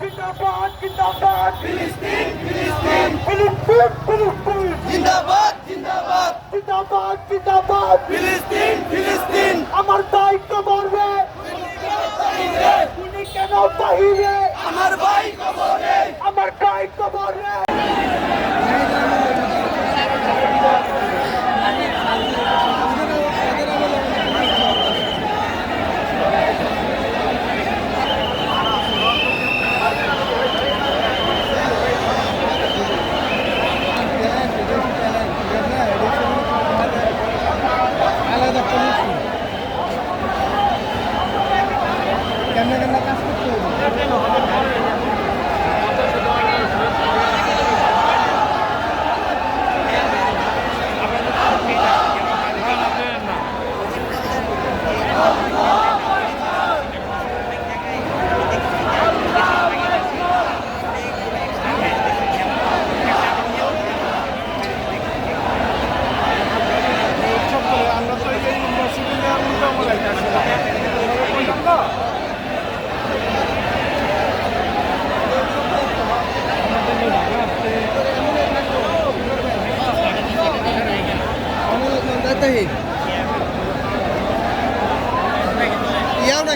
জিন্দাবাদ জিন্দাবাদ। ফিলিস্তিন ফিলিস্তিন। ফিলিস্তিন ফিলিস্তিন। জিন্দাবাদ জিন্দাবাদ। জিন্দাবাদ জিন্দাবাদ। ফিলিস্তিন ফিলিস্তিন। আমার দায়িত্ব তুমি কেন বাহিরে? আমার ভাই কবরে। আমার দায়িত্ব বাড়বে। Ganda-ganda kasi. आता हे. याव ना